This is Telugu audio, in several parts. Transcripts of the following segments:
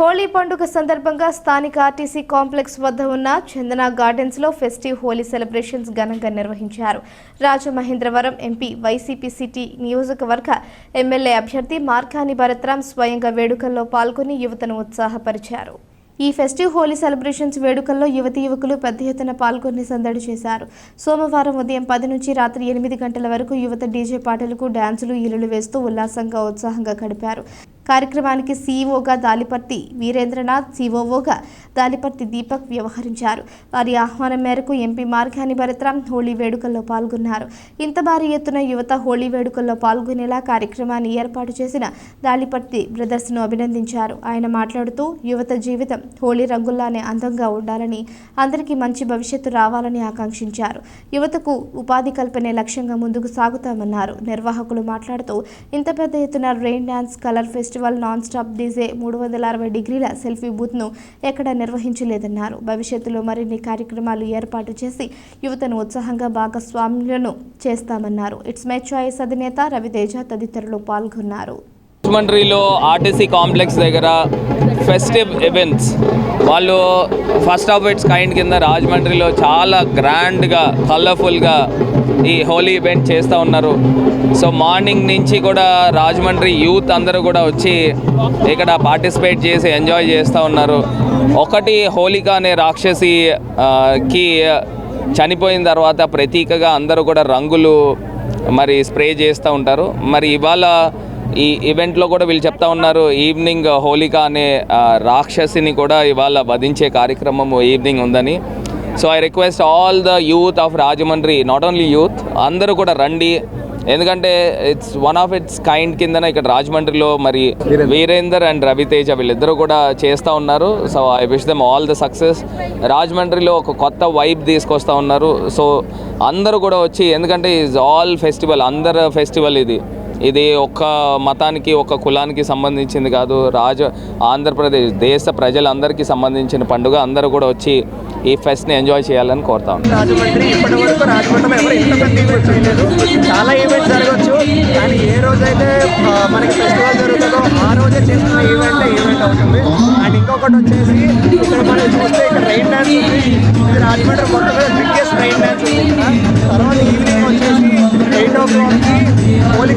హోలీ పండుగ సందర్భంగా స్థానిక ఆర్టీసీ కాంప్లెక్స్ వద్ద ఉన్న చందన గార్డెన్స్లో ఫెస్టివ్ హోలీ సెలబ్రేషన్స్ ఘనంగా నిర్వహించారు. రాజమహేంద్రవరం ఎంపీ వైసీపీ సిటీ నియోజకవర్గ ఎమ్మెల్యే అభ్యర్థి మార్కాని భరత్రాం స్వయంగా వేడుకల్లో పాల్గొని యువతను ఉత్సాహపరిచారు. ఈ ఫెస్టివ్ హోలీ సెలబ్రేషన్స్ వేడుకల్లో యువతి యువకులు పెద్ద ఎత్తున పాల్గొని సందడి చేశారు. సోమవారం ఉదయం పది నుంచి రాత్రి ఎనిమిది గంటల వరకు యువత డీజే పాటలకు డ్యాన్సులు ఇల్లులు వేస్తూ ఉల్లాసంగా ఉత్సాహంగా గడిపారు. కార్యక్రమానికి సీఈఓగా దాలిపర్తి వీరేంద్రనాథ్ సిఓఓగా దాలిపర్తి దీపక్ వ్యవహరించారు. వారి ఆహ్వానం మేరకు ఎంపీ మార్గాని భరత్రాం హోళీ వేడుకల్లో పాల్గొన్నారు. ఇంత భారీ ఎత్తున యువత హోళీ వేడుకల్లో పాల్గొనేలా కార్యక్రమాన్ని ఏర్పాటు చేసిన దాలిపర్తి బ్రదర్స్ను అభినందించారు. ఆయన మాట్లాడుతూ యువత జీవితం హోళీ రంగుల్లానే అందంగా ఉండాలని అందరికీ మంచి భవిష్యత్తు రావాలని ఆకాంక్షించారు. యువతకు ఉపాధి కల్పనే లక్ష్యంగా ముందుకు సాగుతామన్నారు. నిర్వాహకులు మాట్లాడుతూ ఇంత పెద్ద ఎత్తున rain dance colour festival non stop DJ మూడు వందల అరవై డిగ్రీల సెల్ఫీ బూత్ను ఎక్కడ నిర్వహించలేదన్నారు. భవిష్యత్తులో మరిన్ని కార్యక్రమాలు ఏర్పాటు చేసి యువతను ఉత్సాహంగా భాగస్వాములను చేస్తామన్నారు. ఇట్స్ మై చాయిస్ అధినేత రవితేజ తదితరులు పాల్గొన్నారు. రాజమండ్రిలో ఆర్టీసీ కాంప్లెక్స్ దగ్గర ఫెస్టివ్ ఈవెంట్స్. వాళ్ళు ఫస్ట్ ఆఫ్ ఇట్స్ కైండ్ కింద రాజమండ్రిలో చాలా గ్రాండ్గా కలర్ఫుల్గా ఈ హోలీ ఈవెంట్ చేస్తూ ఉన్నారు. సో మార్నింగ్ నుంచి కూడా రాజమండ్రి యూత్ అందరూ కూడా వచ్చి ఇక్కడ పార్టిసిపేట్ చేసి ఎంజాయ్ చేస్తూ ఉన్నారు. ఒకటి హోలిక అనే రాక్షసి కి చనిపోయిన తర్వాత ప్రతీకగా అందరూ కూడా రంగులు మరి స్ప్రే చేస్తూ ఉంటారు. మరి ఇవాళ ఈ ఈవెంట్లో కూడా వీళ్ళు చెప్తా ఉన్నారు ఈవినింగ్ హోలిక అనే రాక్షసిని కూడా ఇవాళ వధించే కార్యక్రమం ఈవినింగ్ ఉందని. So I request all the youth of Rajahmundry not only youth అందరూ కూడా రండి. ఎందుకంటే it's one of its kind కిందన ఇక్కడ రాజమండ్రిలో మరి వీరేందర్. అండ్ రవితేజ వీళ్ళిద్దరూ కూడా చేస్తూ ఉన్నారు. So I wish them all the success రాజమండ్రిలో ఒక కొత్త వైబ్ తీసుకొస్తా ఉన్నారు. సో అందరూ కూడా వచ్చి ఎందుకంటే ఈజ్ ఆల్ ఫెస్టివల్ అందరు ఫెస్టివల్ ఇది. ఇది ఒక్క మతానికి ఒక కులానికి సంబంధించింది కాదు. రాజ ఆంధ్రప్రదేశ్ దేశ ప్రజలందరికీ సంబంధించిన పండుగ. అందరూ కూడా వచ్చి ఈ ఫెస్ట్ని ఎంజాయ్ చేయాలని కోరుతా రాజమండ్రి చాలా ఈవెంట్స్ కానీ ఏ రోజైతే మనకి ఫెస్టివల్ జరుగుతుందో ఆ రోజే చేస్తున్న ఈవెంట్ ఈవెంట్ అవుతుంది. అండ్ ఇంకొకటి వచ్చేసి ఇక్కడ మనం చూస్తే ఇక్కడ రైన్ డ్యాన్స్ ఉంది. ఇది రాజమండ్రి మొత్తం బిగ్గెస్ట్ రైన్ డ్యాన్స్ ఉంది. తర్వాత ఈవినింగ్ వచ్చేసి ఎయిట్ ఓ క్లాక్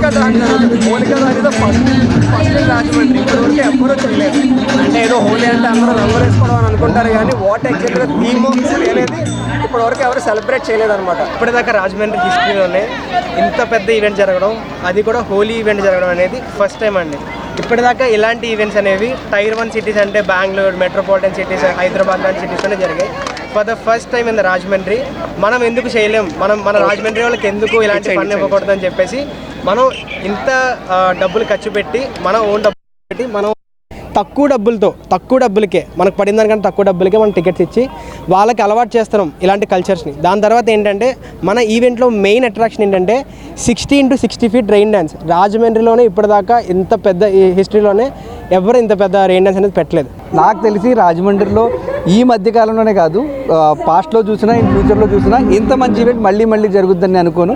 మౌలిక దాని జరుగుతుంది ఫస్ట్ ఫస్ట్ రాజమండ్రి ఇప్పటివరకు ఎవ్వరూ చేయలేదు. అంటే ఏదో హోలీ అంటే అందరూ రంగులు వేసుకోవడం అని అనుకుంటారు కానీ వాట్ యాక్చువల్గా థీమ్ అనేది ఇప్పటివరకు ఎవరు సెలబ్రేట్ చేయలేదన్నమాట. ఇప్పటిదాకా రాజమండ్రి హిస్టరీలోనే ఇంత పెద్ద ఈవెంట్ జరగడం అది కూడా హోలీ ఈవెంట్ జరగడం అనేది ఫస్ట్ టైం అండి. ఇప్పటిదాకా ఇలాంటి ఈవెంట్స్ అనేవి టైర్ వన్ సిటీస్ అంటే బెంగళూరు మెట్రోపాలిటన్ సిటీస్ హైదరాబాద్ లాంటి సిటీస్లోనే జరిగాయి. For the first time in the Rajahmundry. మనం ఎందుకు చేయలేం? మనం మన రాజమండ్రి వాళ్ళకి ఎందుకు ఇలాంటి పని ఇవ్వకూడదు అని చెప్పేసి మనం ఇంత డబ్బులు ఖర్చు పెట్టి మన ఓన్ డబ్బులు పెట్టి మనం తక్కువ డబ్బులతో తక్కువ డబ్బులకే మనకు పడిన దానికంటే తక్కువ డబ్బులకే మనం టికెట్స్ ఇచ్చి వాళ్ళకి అలవాటు చేస్తున్నాం ఇలాంటి కల్చర్స్ని దాని తర్వాత ఏంటంటే మన ఈవెంట్లో మెయిన్ అట్రాక్షన్ ఏంటంటే sixty into sixty feet rain dance రాజమండ్రిలోనే ఇప్పటిదాకా ఇంత పెద్ద హిస్టరీలోనే ఎవరు ఇంత పెద్ద రెయిన్ డ్యాన్స్ అనేది పెట్టలేదు. నాకు తెలిసి రాజమండ్రిలో ఈ మధ్య కాలంలోనే కాదు పాస్ట్లో చూసినా ఇన్ ఫ్యూచర్లో చూసినా ఇంత మంచి ఈవెంట్ మళ్ళీ మళ్ళీ జరుగుద్దని అనుకోను.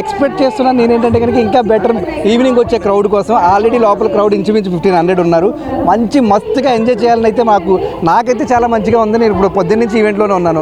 ఎక్స్పెక్ట్ చేస్తున్నా నేనేంటంటే కనుక ఇంకా బెటర్ ఈవినింగ్ వచ్చే క్రౌడ్ కోసం ఆల్రెడీ లోపల క్రౌడ్ ఇంచుమించు ఫిఫ్టీన్ హండ్రెడ్ ఉన్నారు. మంచి మస్తుగా ఎంజాయ్ చేయాలని అయితే మాకు నాకైతే చాలా మంచిగా ఉంది నేను ఇప్పుడు పొద్దున్న నుంచి ఈవెంట్లోనే ఉన్నాను.